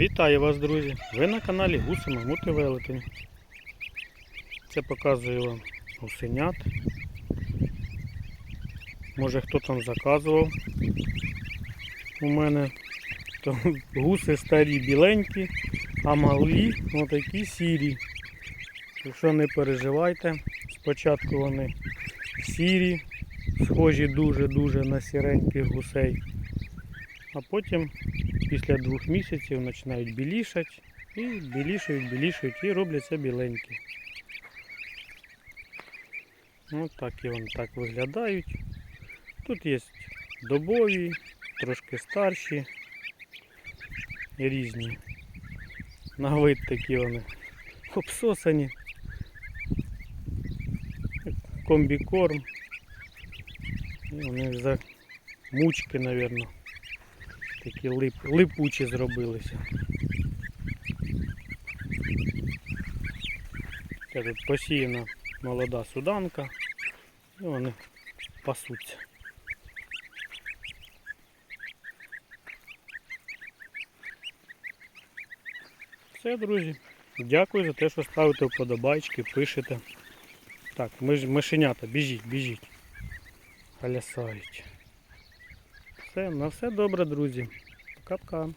Вітаю вас, друзі! Ви на каналі Гуси Мамути Велетень. Це показую вам гусенят. Може хто там заказував у мене. То гуси старі біленькі, а малі отакі сірі. Якщо не переживайте, спочатку вони сірі, схожі дуже-дуже на сіреньких гусей. А потім після двох місяців починають білішати і білішають, білішають і робляться біленькі. Ось так і вони так виглядають. Тут є добові, трошки старші, різні. На вид такі вони обсосані. Комбікорм. Вони за мучки, мабуть. Такі лип, липучі зробилися. Це тут посіяна молода суданка. І вони пасуться. Все, друзі. Дякую за те, що ставите вподобайки, пишете. Так, ми ж мишенята, біжіть, біжіть. Халясають. Все, на все добре, друзі. Пока-пока.